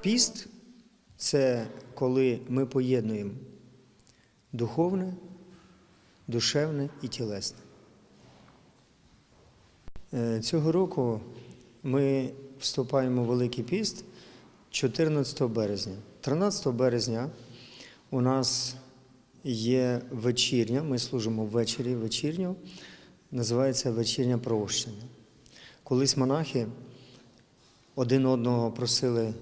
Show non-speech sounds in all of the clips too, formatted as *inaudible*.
Піст це коли ми поєднуємо духовне, душевне і тілесне. Е, Цього року ми вступаємо в Великий піст 14 березня. 13 березня у нас є вечірня, ми служимо ввечері вечірню, називається вечірня прощення. Колись монахи один одного просили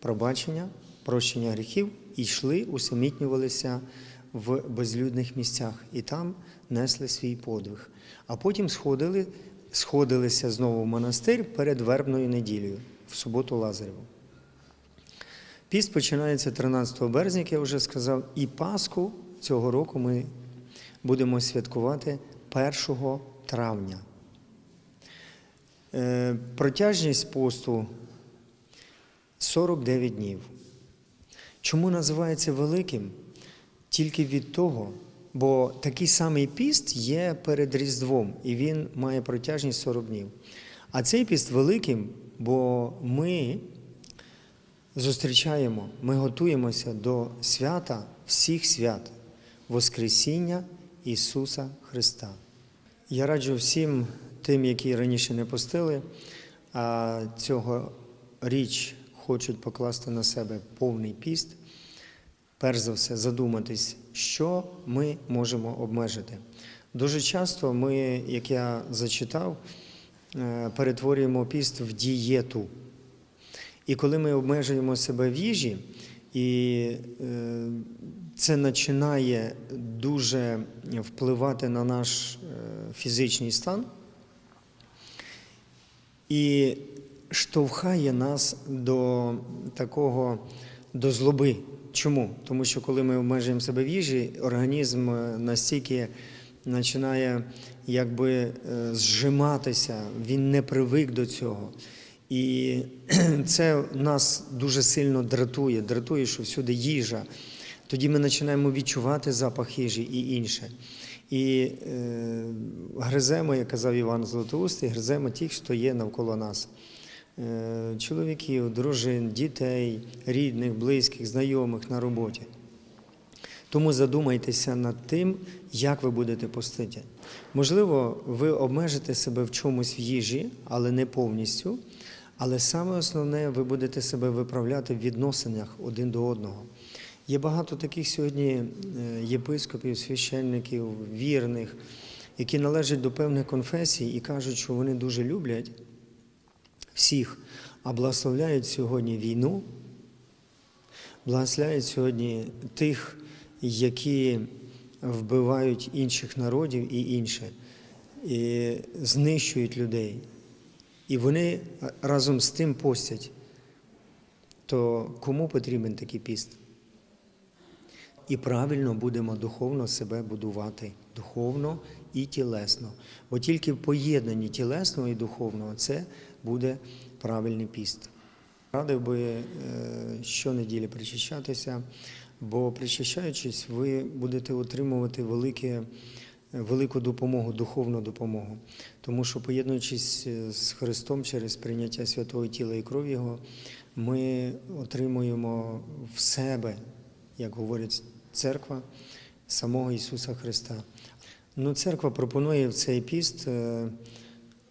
пробачення, прощення гріхів і йшли, усамітнювалися в безлюдних місцях і там несли свій подвиг. А потім сходили, сходилися знову в монастир перед вербною неділею, в суботу Лазареву. Піст починається 13 березня, як я вже сказав, і Пасху цього року ми будемо святкувати 1 травня. Е, Протяжність посту 49 днів. Чому називається великим? Тільки від того, бо такий самий піст є перед Різдвом, і він має протяжність 40 днів. А цей піст великим, бо ми зустрічаємо, ми готуємося до свята всіх свят Воскресіння Ісуса Христа. Я раджу всім тим, які раніше не постили, цього річ хочуть покласти на себе повний піст, перш за все задуматись, що ми можемо обмежити. Дуже часто ми, як я зачитав, е, перетворюємо піст в дієту. І коли ми обмежуємо себе в їжі, і е, це починає дуже впливати на наш е, фізичний стан і штовхає нас до такого до злоби. Чому? Тому що коли ми обмежуємо себе в їжі, організм е, настільки починає якби е, зжиматися, він не привик до цього. І *clears throat* це нас дуже сильно дратує, дратує, що всюди їжа. Тоді ми починаємо відчувати запах їжі і інше. І е, гриземо, як казав Іван Златоустий, гриземо тих, хто є навколо нас. Е, чоловіків, дружин, дітей, рідних, близьких, знайомих на роботі. Тому задумайтеся над тим, як ви будете постити. Можливо, ви обмежите себе в чомусь в їжі, але не повністю. Але саме основне, ви будете себе виправляти в відносинах один до одного. Є багато таких сьогодні е, єпископів, священників, вірних, які належать до певних конфесій і кажуть, що вони дуже люблять всіх, а благословляють сьогодні війну, благословляють сьогодні тих, які вбивають інших народів і інше, і знищують людей. І вони разом з тим постять. То кому потрібен такий піст? І правильно будемо духовно себе будувати, духовно і тілесно. Бо тільки в поєднанні тілесного і духовного це буде правильний піст. Радив би е, щонеділі причащатися, бо причащаючись, ви будете отримувати велике, велику допомогу, духовну допомогу. Тому що, поєднуючись е, з Христом через прийняття святого тіла і крові Його, ми отримуємо в себе, як говорить церква, самого Ісуса Христа. Ну, Церква пропонує в цей піст е,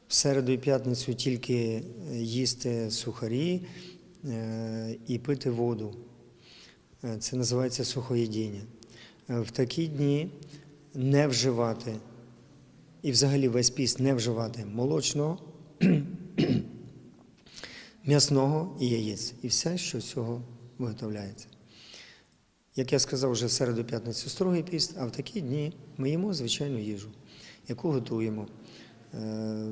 в середу і п'ятницю тільки їсти сухарі е, і пити воду. Е, Це називається сухоїдіння. В такі дні не вживати, і взагалі весь піст не вживати молочного, *clears throat* м'ясного і яєць. І все, що з цього виготовляється. Як я сказав, вже середу п'ятницю строгий піст, а в такі дні ми їмо звичайну їжу, яку готуємо. Е,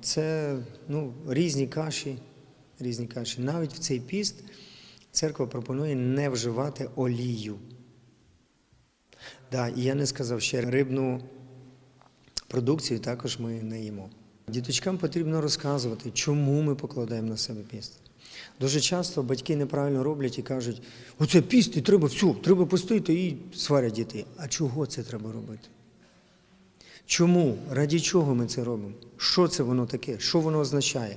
Це ну, різні каші, різні каші. Навіть в цей піст церква пропонує не вживати олію. Да, і я не сказав ще рибну продукцію також ми не їмо. Діточкам потрібно розказувати, чому ми покладаємо на себе піст. Дуже часто батьки неправильно роблять і кажуть, оце піст, і треба все, треба постояти і сварять дітей. А чого це треба робити? Чому? Раді чого ми це робимо? Що це воно таке? Що воно означає?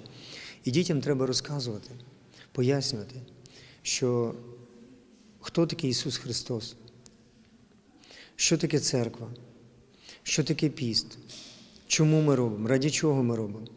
І дітям треба розказувати. пояснювати, що хто такий Ісус Христос, що таке церква, що таке піст, чому ми робимо, раді чого ми робимо.